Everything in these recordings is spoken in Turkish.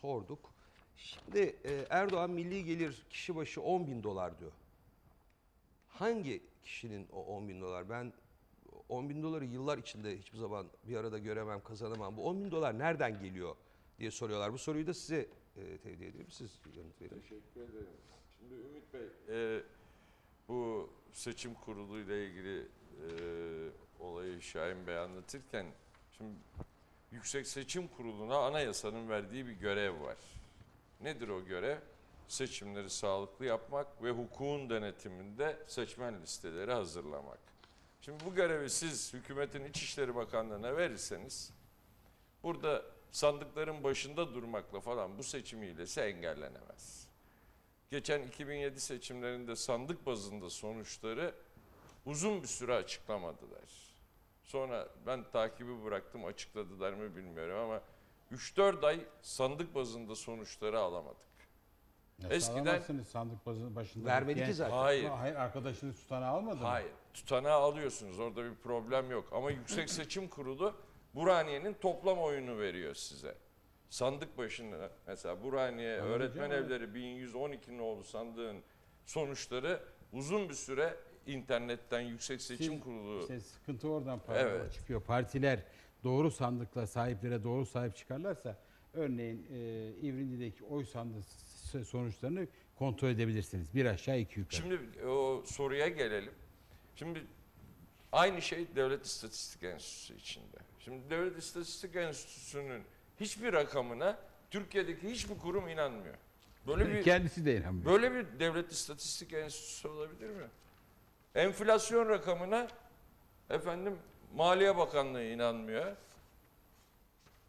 sorduk. Şimdi e, Erdoğan milli gelir kişi başı 10 bin dolar diyor. Hangi kişinin o 10 bin dolar? Ben 10 bin doları yıllar içinde hiçbir zaman bir arada göremem, kazanamam. Bu 10 bin dolar nereden geliyor diye soruyorlar. Bu soruyu da size e, tevdi edeyim. Siz yanıt verin. Teşekkür ederim. Şimdi Ümit Bey, e, bu seçim kurulu ile ilgili e, olayı Şahin Bey anlatırken, şimdi Yüksek Seçim Kurulu'na anayasanın verdiği bir görev var. Nedir o görev? Seçimleri sağlıklı yapmak ve hukukun denetiminde seçmen listeleri hazırlamak. Şimdi bu görevi siz hükümetin İçişleri Bakanlığı'na verirseniz, burada sandıkların başında durmakla falan bu seçim hilesi engellenemez. Geçen 2007 seçimlerinde sandık bazında sonuçları uzun bir süre açıklamadılar. Sonra ben takibi bıraktım açıkladılar mı bilmiyorum ama 3-4 ay sandık bazında sonuçları alamadık. Nasıl Eskiden- sandık bazı- başında. Vermedi ki zaten. Hayır. Hayır arkadaşınız tutanağı almadı mı? Hayır. Tutanağı alıyorsunuz. Orada bir problem yok. Ama Yüksek Seçim Kurulu Burhaniye'nin toplam oyunu veriyor size. Sandık başına mesela Burhaniye Anladım öğretmen evleri 1112 nolu sandığın sonuçları uzun bir süre internetten Yüksek Seçim Siz- Kurulu İşte sıkıntı oradan Evet. çıkıyor. Partiler doğru sandıkla sahiplere doğru sahip çıkarlarsa örneğin e, İvrindi'deki oy sandığı sonuçlarını kontrol edebilirsiniz. Bir aşağı iki yukarı. Şimdi o soruya gelelim. Şimdi aynı şey Devlet İstatistik Enstitüsü içinde. Şimdi Devlet İstatistik Enstitüsü'nün hiçbir rakamına Türkiye'deki hiçbir kurum inanmıyor. Böyle bir Kendisi de inanmıyor. böyle bir Devlet İstatistik Enstitüsü olabilir mi? Enflasyon rakamına efendim Maliye Bakanlığı inanmıyor.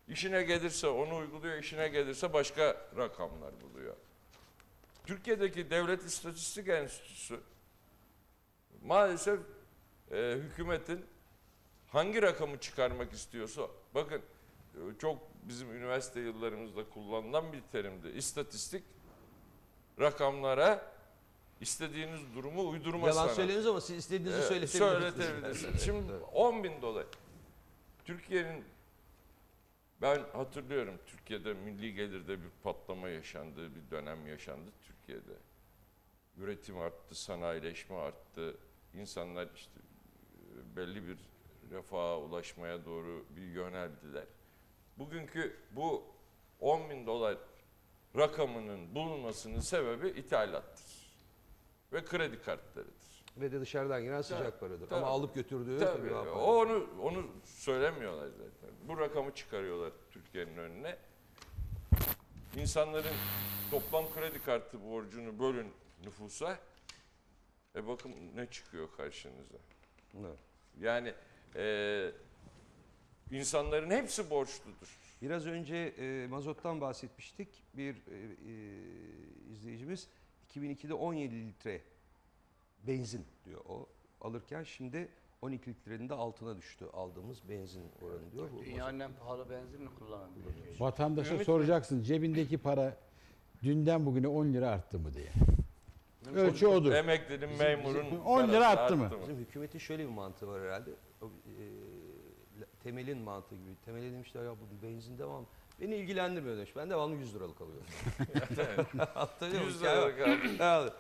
İşine gelirse onu uyguluyor, işine gelirse başka rakamlar buluyor. Türkiye'deki Devlet İstatistik Enstitüsü maalesef e, hükümetin hangi rakamı çıkarmak istiyorsa bakın e, çok bizim üniversite yıllarımızda kullanılan bir terimdi. İstatistik rakamlara istediğiniz durumu uydurma Yalan sanatı. ama siz istediğinizi Evet, söyletebilirsiniz. söyletebilirsiniz. Şimdi 10 bin dolar. Türkiye'nin ben hatırlıyorum Türkiye'de milli gelirde bir patlama yaşandığı bir dönem yaşandı Türkiye'de. Üretim arttı, sanayileşme arttı. İnsanlar işte e, belli bir refaha ulaşmaya doğru bir yöneldiler. Bugünkü bu 10 bin dolar rakamının bulunmasının sebebi ithalattır ve kredi kartlarıdır. Ve de dışarıdan giren sıcak paradır. tabii. Ama alıp götürdüğü Tabii, tabii, fazla. onu onu söylemiyorlar zaten. Bu rakamı çıkarıyorlar Türkiye'nin önüne. İnsanların toplam kredi kartı borcunu bölün nüfusa. E bakın ne çıkıyor karşınıza. Evet. Yani e, insanların hepsi borçludur. Biraz önce e, mazottan bahsetmiştik. Bir e, e, izleyicimiz 2002'de 17 litre benzin diyor o alırken şimdi 12 litrenin de altına düştü aldığımız benzin oranı diyor. Bu Dünyanın en pahalı benzin mi kullanabiliyor? Vatandaşa Ümit- soracaksın cebindeki para dünden bugüne 10 lira arttı mı diye. Ölçü odur. Emeklinin, memurun bizim 10 lira arttı mı? Bizim hükümetin şöyle bir mantığı var herhalde. Temelin mantığı gibi. Temele demişler ya bu benzin devam. Beni ilgilendirmiyor demiş. Ben devamlı 100 liralık alıyorum. Anlatabiliyor muyum? 100 liralık. Evet.